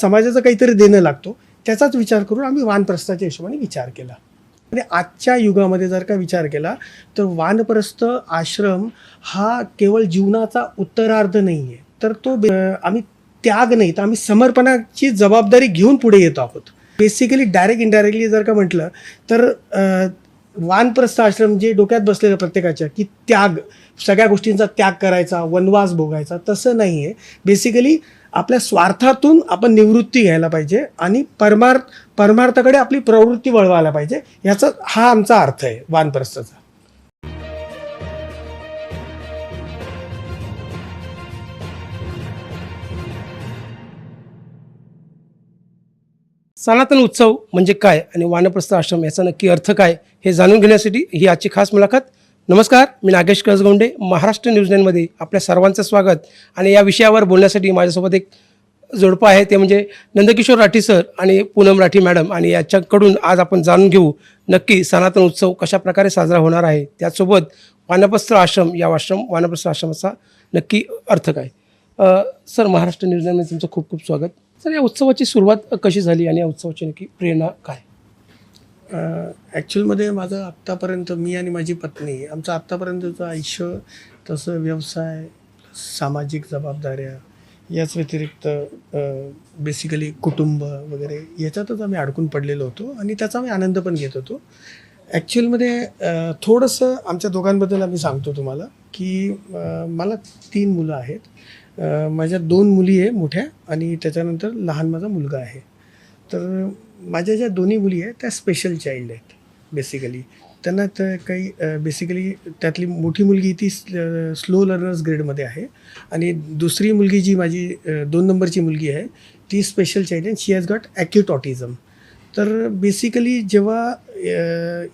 समाजाचं काहीतरी देणं लागतो त्याचाच विचार करून आम्ही वानप्रस्थाच्या हिशोबाने विचार केला. आणि आजच्या युगामध्ये जर का विचार केला तर वानप्रस्थ आश्रम हा केवळ जीवनाचा उत्तरार्ध नाही आहे तर तो आम्ही त्याग नाही तर आम्ही समर्पणाची जबाबदारी घेऊन पुढे येतो आहोत. बेसिकली डायरेक्ट इनडायरेक्टली जर का म्हटलं तर वानप्रस्थ आश्रम जे डोक्यात बसलेलं प्रत्येकाच्या की त्याग सगळ्या गोष्टींचा त्याग करायचा वनवास भोगायचा तसं नाही आहे बेसिकली आपल्या स्वार्थातून आपण निवृत्ती घ्यायला पाहिजे आणि परमार्थ परमार्थाकडे आपली प्रवृत्ती वळवायला पाहिजे. याचा हा आमचा अर्थ आहे वानप्रस्थाचा. सनातन उत्सव म्हणजे काय आणि वानप्रस्थ आश्रम याचा नक्की अर्थ काय हे जाणून घेण्यासाठी ही आजची खास मुलाखत. नमस्कार मी नागेश कसगोंडे महाराष्ट्र न्यूज नाईनमध्ये आपल्या सर्वांचं स्वागत. आणि या विषयावर बोलण्यासाठी माझ्यासोबत एक जोडपं आहे ते म्हणजे नंदकिशोर राठी सर आणि पूनम राठी मॅडम. आणि याच्याकडून आज आपण जाणून घेऊ नक्की सनातन उत्सव कशा प्रकारे साजरा होणार आहे. त्यासोबत वानप्रस्त्र आश्रम या आश्रम वानप्रस्त्र आश्रमाचा नक्की अर्थ काय सर महाराष्ट्र न्यूज नाईनमध्ये तुमचं खूप खूप स्वागत. सर या उत्सवाची सुरुवात कशी झाली आणि या उत्सवाची नक्की प्रेरणा काय? ॲक्च्युअलमध्ये माझं आत्तापर्यंत मी आणि माझी पत्नी आमचं आत्तापर्यंतचं आयुष्य तसं व्यवसाय सामाजिक जबाबदाऱ्या याच व्यतिरिक्त बेसिकली कुटुंब वगैरे याच्यातच आम्ही अडकून पडलेलो होतो आणि त्याचा आम्ही आनंद पण घेत होतो. ॲक्च्युअलमध्ये थोडंसं आमच्या दोघांबद्दल आम्ही सांगतो तुम्हाला की मला तीन मुलं आहेत. माझ्या दोन मुली आहे मोठ्या आणि त्याच्यानंतर लहान माझा मुलगा आहे. तर माझ्या ज्या दोन्ही मुली आहेत त्या स्पेशल चाइल्ड आहेत बेसिकली त्यांना तर काही बेसिकली त्यातली मोठी मुलगी ती स्लो लर्नर्स ग्रेडमध्ये आहे आणि दुसरी मुलगी जी माझी दोन नंबरची मुलगी आहे ती स्पेशल चाइल्ड आहे she has got acute autism तर बेसिकली जेव्हा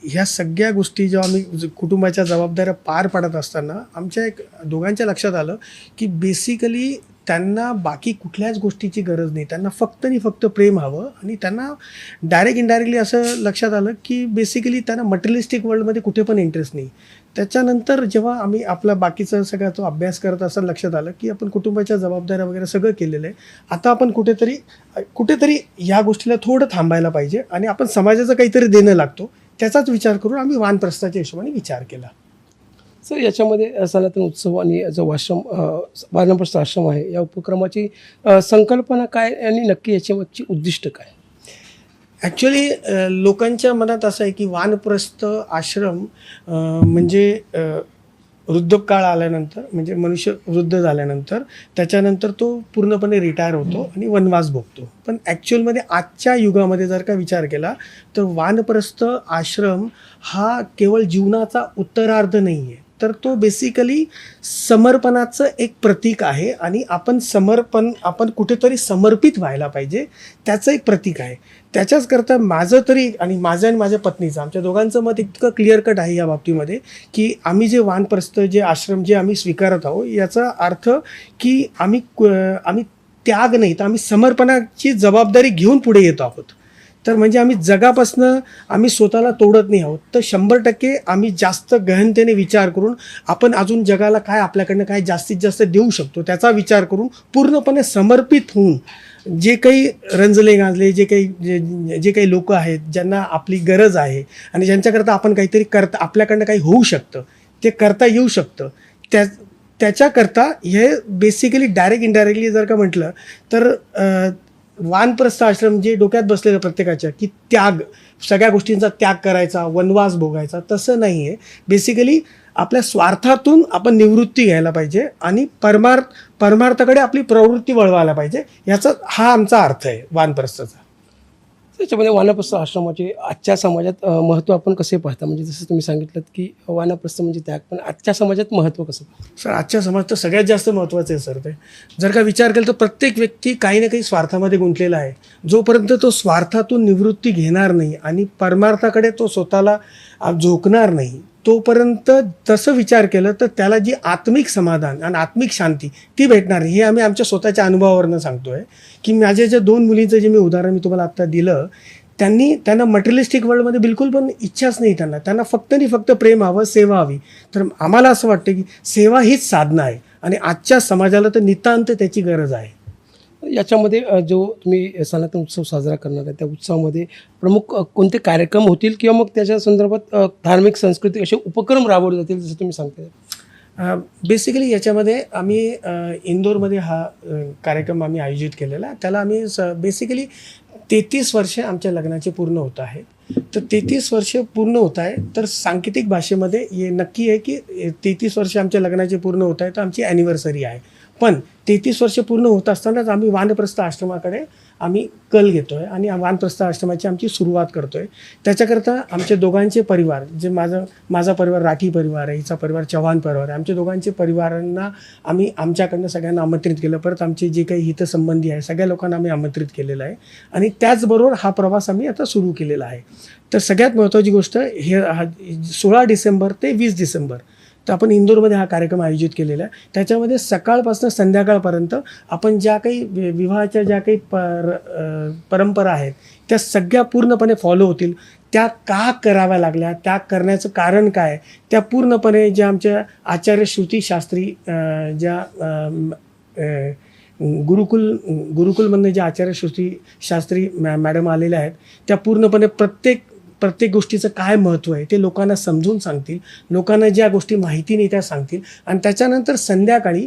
ह्या सगळ्या गोष्टी जेव्हा आम्ही ज- कुटुंबाच्या जबाबदाऱ्या पार पाडत असताना आमच्या एक दोघांच्या लक्षात आलं की बेसिकली त्यांना बाकी कुठल्याच गोष्टीची गरज नाही. त्यांना फक्त आणि फक्त प्रेम हवं आणि त्यांना डायरेक्ट इनडायरेक्टली असं लक्षात आलं की बेसिकली त्यांना मटेरियलिस्टिक वर्ल्डमध्ये कुठे पण इंटरेस्ट नाही. त्याच्यानंतर जेव्हा आम्ही आपला बाकीचा सगळा तो अभ्यास करत असताना लक्षात आलं की आपण कुटुंबाच्या जबाबदाऱ्या वगैरे सगळं केलेलं आहे. आता आपण कुठेतरी कुठेतरी ह्या गोष्टीला थोडं थांबायला पाहिजे आणि आपण समाजाचं काहीतरी देणं लागतो. त्याचाच विचार करून आम्ही वानप्रस्थाच्या हिशोबाने विचार केला. सर याच्यामध्ये सनातन उत्सव आणि जो आश्रम वानप्रस्थ आश्रम आहे. या उपक्रमाची संकल्पना काय आणि नक्की याच्यामागची उद्दिष्ट काय? ॲक्च्युली लोकांच्या मनात असं आहे की वानप्रस्थ आश्रम म्हणजे अ, वृद्धकाळ आल्यानंतर म्हणजे मनुष्य वृद्ध झाल्यानंतर त्याच्यानंतर तो पूर्णपणे रिटायर होतो आणि वनवास भोगतो. पण ॲक्च्युअलमध्ये आजच्या युगामध्ये जर का विचार केला तर वानप्रस्थ आश्रम हा केवळ जीवनाचा उत्तरार्ध नाही आहे तर तो बेसिकली समर्पणाचं एक प्रतीक आहे आणि आपण समर्पण आपण कुठेतरी समर्पित व्हायला पाहिजे त्याचं एक प्रतीक आहे. त्याच्याच करता माझं तरी आणि माझं आणि माझ्या पत्नीचं आमच्या दोघांचं मत इतकं क्लिअर कट आहे या बाबतीमध्ये की आम्ही जे वानप्रस्थ जे आश्रम जे आम्ही स्वीकारत आहोत याचा अर्थ की आम्ही क- आम्ही त्याग नाही तर आम्ही समर्पणाची जबाबदारी घेऊन पुढे येतो आहोत. तर म्हणजे आम्ही जगापासनं आम्ही स्वतःला तोडत नाही आहोत. तर शंभर टक्के आम्ही जास्त गहनतेने विचार करून आपण अजून जगाला काय आपल्याकडनं काय जास्तीत जास्त देऊ शकतो त्याचा विचार करून पूर्णपणे समर्पित होऊन जे काही रंजले गाजले जे काही जे जे काही लोक आहेत ज्यांना आपली गरज आहे आणि ज्यांच्याकरता आपण काहीतरी करता आपल्याकडनं काही होऊ शकतं ते करता येऊ शकतं. त्या त्याच्याकरता हे बेसिकली डायरेक्ट इनडायरेक्टली जर का म्हटलं तर वानप्रस्थ आश्रम जे डोक्यात बसलेलं प्रत्येकाच्या की त्याग सगळ्या गोष्टींचा त्याग करायचा वनवास भोगायचा तसं नाही आहे बेसिकली आपल्या स्वार्थातून आपण निवृत्ती घ्यायला पाहिजे आणि परमार्थ परमार्थाकडे आपली प्रवृत्ती वळवायला पाहिजे. याचा हा आमचा अर्थ आहे वानप्रस्थाचा. त्याच्यामध्ये वानप्रस्थ आश्रमाचे आजच्या समाजात महत्त्व आपण कसे पाहता? म्हणजे जसं तुम्ही सांगितलं की वानप्रस्थ म्हणजे त्याग पण आजच्या समाजात महत्त्व कसं सर आजच्या समाज तर सगळ्यात जास्त महत्त्वाचं आहे सर ते. जर का विचार केला तर प्रत्येक व्यक्ती काही ना काही स्वार्थामध्ये गुंतलेला आहे. जोपर्यंत तो स्वार्थातून निवृत्ती घेणार नाही आणि परमार्थाकडे तो स्वतःला झोकणार नाही तोपर्यंत तसं विचार केलं तर त्याला जी आत्मिक समाधान आणि आत्मिक शांती ती भेटणार नाही. हे आम्ही आमच्या स्वतःच्या अनुभवावरनं सांगतोय की माझ्या ज्या दोन मुलींचं जे मी उदाहरण मी तुम्हाला आत्ता दिलं त्यांनी त्यांना मटेरियलिस्टिक वर्ल्डमध्ये बिलकुल पण इच्छाच नाही त्यांना. त्यांना फक्त आणि फक्त प्रेम हवं सेवा हवी. तर आम्हाला असं वाटतं की सेवा हीच साधना आहे आणि आजच्या समाजाला तर नितांत त्याची गरज आहे. याच्यामध्ये जो तुम्ही सनातन उत्सव साजरा करणार आहे त्या उत्सवामध्ये प्रमुख कोणते कार्यक्रम होतील किंवा मग त्याच्या संदर्भात धार्मिक सांस्कृतिक असे उपक्रम राबवले जातील जसं तुम्ही सांगताय? बेसिकली याच्यामध्ये आम्ही इंदोरमध्ये हा कार्यक्रम आम्ही आयोजित केलेला आहे. त्याला आम्ही स बेसिकली तेहतीस वर्ष आमच्या लग्नाचे पूर्ण होत आहे तर तेहतीस वर्ष पूर्ण होत आहे तर सांकेतिक भाषेमध्ये हे नक्की आहे की तेहतीस वर्ष आमच्या लग्नाचे पूर्ण होत आहे तर आमची ॲनिव्हर्सरी आहे. पण तेहतीस वर्ष पूर्ण होत असतानाच आम्ही वानप्रस्थ आश्रमाकडे आम्ही कल घेतो आहे आणि वानप्रस्थ आश्रमाची आमची सुरुवात करतो आहे त्याच्याकरता आमचे दोघांचे परिवार जे माझं माझा परिवार राठी परिवार आहे हिचा परिवार चव्हाण परिवार आहे. आमच्या दोघांचे परिवारांना आम्ही आमच्याकडनं सगळ्यांना आमंत्रित केलं. परत आमचे जे काही हितसंबंधी आहे सगळ्या लोकांना आम्ही आमंत्रित केलेलं आहे. आणि त्याचबरोबर हा प्रवास आम्ही आता सुरू केलेला आहे. तर सगळ्यात महत्त्वाची गोष्ट हे सोळा डिसेंबर ते वीस डिसेंबर तर आपण इंदोरमध्ये हा कार्यक्रम आयोजित केलेला आहे. त्याच्यामध्ये सकाळपासून संध्याकाळपर्यंत आपण ज्या काही वि- विवाहाच्या ज्या काही पर परंपरा आहेत त्या सगळ्या पूर्णपणे फॉलो होतील. त्या का कराव्या लागल्या? त्या करण्याचं कारण काय? त्या पूर्णपणे ज्या आमच्या आचार्य श्रुती शास्त्री ज्या गुरुकुल गुरुकुलमधनं जे आचार्य श्रुती शास्त्री मॅ मॅडम आलेल्या आहेत त्या पूर्णपणे प्रत्येक प्रत्येक गोष्टीचं काय महत्त्व आहे ते लोकांना समजून सांगतील लोकांना ज्या गोष्टी माहिती नाही त्या सांगतील. आणि त्याच्यानंतर संध्याकाळी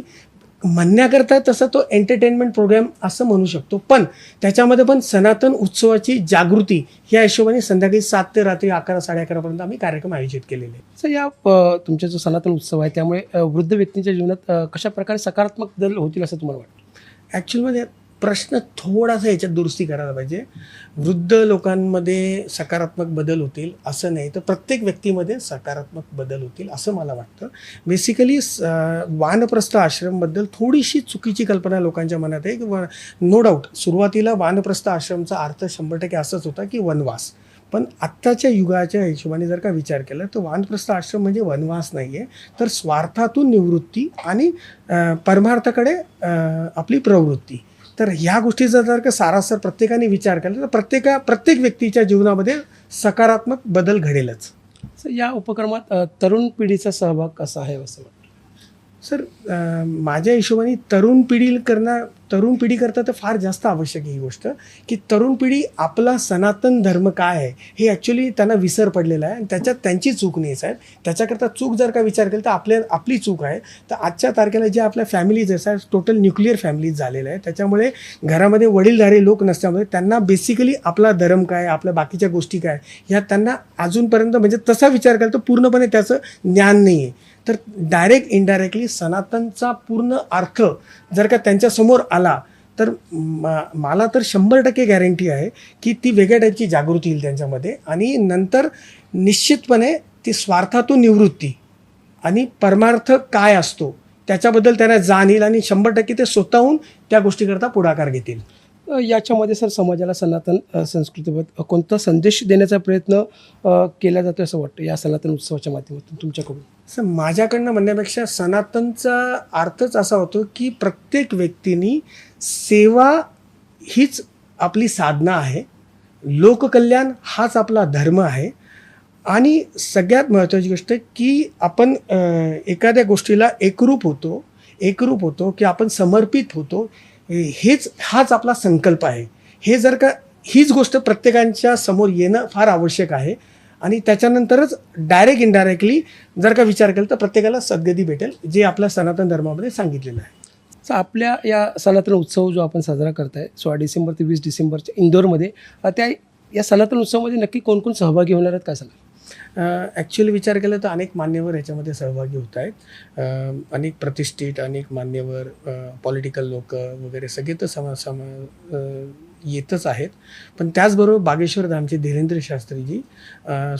म्हणण्याकरता तसं तो एंटरटेनमेंट प्रोग्राम असं म्हणू शकतो. पण त्याच्यामध्ये पण सनातन उत्सवाची जागृती या हिशोबाने संध्याकाळी सात ते रात्री अकरा साडे अकरापर्यंत आम्ही कार्यक्रम आयोजित केलेले. आहे सर या तुमचा जो सनातन उत्सव आहे त्यामुळे वृद्ध व्यक्तींच्या जीवनात कशा प्रकारे सकारात्मक बदल होतील असं तुम्हाला वाटतं? ॲक्च्युअलमध्ये प्रश्न थोडासा याच्यात दुरुस्ती करायला पाहिजे. वृद्ध लोकांमध्ये सकारात्मक बदल होतील असं नाही तर प्रत्येक व्यक्तीमध्ये सकारात्मक बदल होतील असं मला वाटतं. बेसिकली वानप्रस्थ आश्रमबद्दल थोडीशी चुकीची कल्पना लोकांच्या मनात आहे की नो डाऊट सुरुवातीला वानप्रस्थ आश्रमचा अर्थ शंभर टक्के असाच होता की वनवास. पण आत्ताच्या युगाच्या हिशोबाने जर का विचार केला तर वानप्रस्थ आश्रम म्हणजे वनवास नाही आहे तर स्वार्थातून निवृत्ती आणि परमार्थाकडे आपली प्रवृत्ती. तर ह्या गोष्टीचा जर का सारासर प्रत्येकाने विचार केला तर प्रत्येका प्रत्येक व्यक्तीच्या जीवनामध्ये सकारात्मक बदल घडेलच. या उपक्रमात तरुण पिढीचा सहभाग कसा आहे असं वाटतं? सर माझ्या हिशोबाने तरुण पिढी करणार तरुण पिढी करता तर फार जास्त आवश्यक आहे ही गोष्ट की तरुण पिढी आपला सनातन धर्म काय आहे हे ॲक्च्युली त्यांना विसर पडलेला आहे. आणि त्याच्यात त्यांची चूक नाही साहेब. त्याच्याकरता चूक जर का विचार केला तर आपल्या आपली चूक आहे. तर आजच्या तारखेला जे आपल्या फॅमिलीज आहे साहेब टोटल न्यूक्लिअर फॅमिलीज झालेल्या आहे त्याच्यामुळे घरामध्ये वडीलधारे लोक नसल्यामुळे त्यांना बेसिकली आपला धर्म काय आपल्या बाकीच्या गोष्टी काय ह्या त्यांना अजूनपर्यंत म्हणजे तसा विचार केला तर पूर्णपणे त्याचं ज्ञान नाही आहे. तर डायरेक्ट इनडायरेक्टली सनातनचा पूर्ण अर्थ जर का त्यांच्यासमोर आला तर मला तर शंभर टक्के गॅरंटी आहे की ती वेगळ्या टाईपची जागृती येईल त्यांच्यामध्ये. आणि नंतर निश्चितपणे ती स्वार्थातून निवृत्ती. आणि परमार्थ काय असतो त्याच्याबद्दल त्यांना जाण येईल आणि शंभर टक्के ते स्वतःहून त्या गोष्टीकरता पुढाकार घेतील. याच्यामध्ये सर समाजाला सनातन संस्कृतीबद्दल कोणता संदेश देण्याचा प्रयत्न केला जातो असं वाटतं या सनातन उत्सवाच्या माध्यमातून तुमच्याकडून? सर माझ्याकडनं म्हणण्यापेक्षा सनातनचा अर्थच असा होतो की प्रत्येक व्यक्तीनी सेवा हीच आपली साधना आहे. लोककल्याण हाच आपला धर्म आहे. आणि सगळ्यात महत्त्वाची गोष्ट की आपण एखाद्या गोष्टीला एकरूप होतो एकरूप होतो की आपण समर्पित होतो हेच हाच आपला संकल्प आहे. हे जर का हीच गोष्ट प्रत्येकांच्या समोर येणं फार आवश्यक आहे. आणि त्याच्यानंतरच डायरेक्ट इनडायरेक्टली जर का विचार केला तर प्रत्येकाला सद्गती भेटेल जे आपल्या सनातन धर्मामध्ये सांगितलेलं आहे. तर आपल्या या सनातन उत्सव जो आपण साजरा करताय सोळा डिसेंबर ते वीस डिसेंबरच्या इंदोरमध्ये त्या या सनातन उत्सवामध्ये नक्की कोण कोण सहभागी होणार आहेत काय सांगा ॲक्च्युली विचार केला तर अनेक मान्यवर याच्यामध्ये सहभागी होत आहेत. अनेक प्रतिष्ठित अनेक मान्यवर पॉलिटिकल लोक वगैरे सगळे तर समा समा येतच आहेत. पण त्याचबरोबर बागेश्वर धामचे धीरेंद्र शास्त्रीजी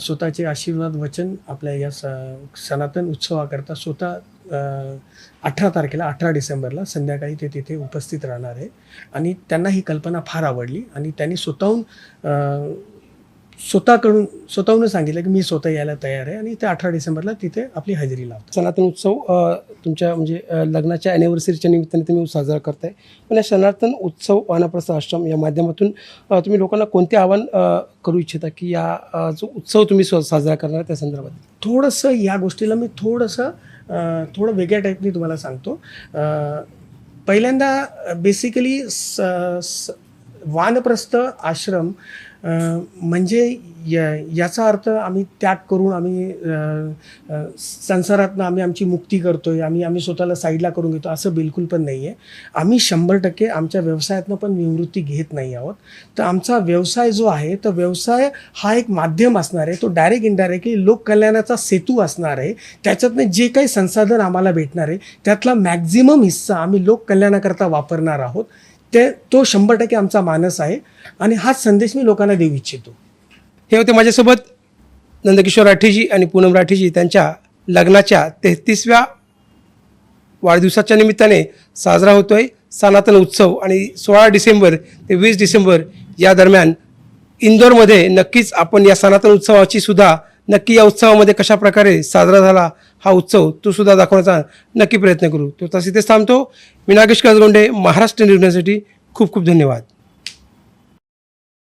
स्वतःचे आशीर्वाद वचन आपल्या या स सनातन उत्सवाकरता स्वतः अठरा तारखेला अठरा डिसेंबरला संध्याकाळी ते तिथे उपस्थित राहणार आहे. आणि त्यांना ही कल्पना फार आवडली आणि त्यांनी स्वतःहून स्वतःकडून स्वतःहून सांगितलं की मी स्वतः यायला तयार आहे आणि ते अठरा डिसेंबरला तिथे आपली हजेरी लावतात. सनातन उत्सव तुमच्या म्हणजे लग्नाच्या ॲनिव्हर्सरीच्या निमित्ताने तुम्ही साजरा करताय. पण या सनातन उत्सव वानप्रस्थ आश्रम या माध्यमातून तुम्ही लोकांना कोणते आवाहन करू इच्छिता की या जो उत्सव तुम्ही स्व- साजरा करणार त्या संदर्भात? थोडंसं या गोष्टीला मी थोडंसं थोडं वेगळ्या टाईपनी तुम्हाला सांगतो. पहिल्यांदा बेसिकली वानप्रस्थ आश्रम म्हणजे य याचा अर्थ आम्ही त्याग करून आम्ही संसारातनं आम्ही आमची मुक्ती करतो आहे आम्ही आम्ही स्वतःला साईडला करून घेतो असं बिलकुल पण नाही आहे आम्ही शंभर टक्के आमच्या व्यवसायातनं पण निवृत्ती घेत नाही आहोत. तर आमचा व्यवसाय जो आहे तर व्यवसाय हा एक माध्यम असणार आहे तो डायरेक्ट इनडायरेक्टली लोककल्याणाचा सेतू असणार आहे. त्याच्यातनं जे काही संसाधन आम्हाला भेटणार आहे त्यातला मॅक्झिमम हिस्सा आम्ही लोककल्याणाकरता वापरणार आहोत. ते तो शंभर टक्के आमचा मानस आहे आणि हाच संदेश मी लोकांना देऊ इच्छितो. हे होते माझ्यासोबत नंदकिशोर राठीजी आणि पूनम राठीजी त्यांच्या लग्नाच्या तेहतीसव्या वाढदिवसाच्या निमित्ताने साजरा होतोय सनातन उत्सव आणि सोळा डिसेंबर ते वीस डिसेंबर या दरम्यान इंदोरमध्ये नक्कीच आपण या सनातन उत्सवाची सुद्धा नक्की या उत्सवामध्ये कशा प्रकारे साजरा झाला हा उत्सव तो सुद्धा दाखवण्याचा नक्की प्रयत्न करू. तो तसे तेच थांबतो. मी नागेश काजगोंडे महाराष्ट्र निर्णयासाठी खूप खूप धन्यवाद.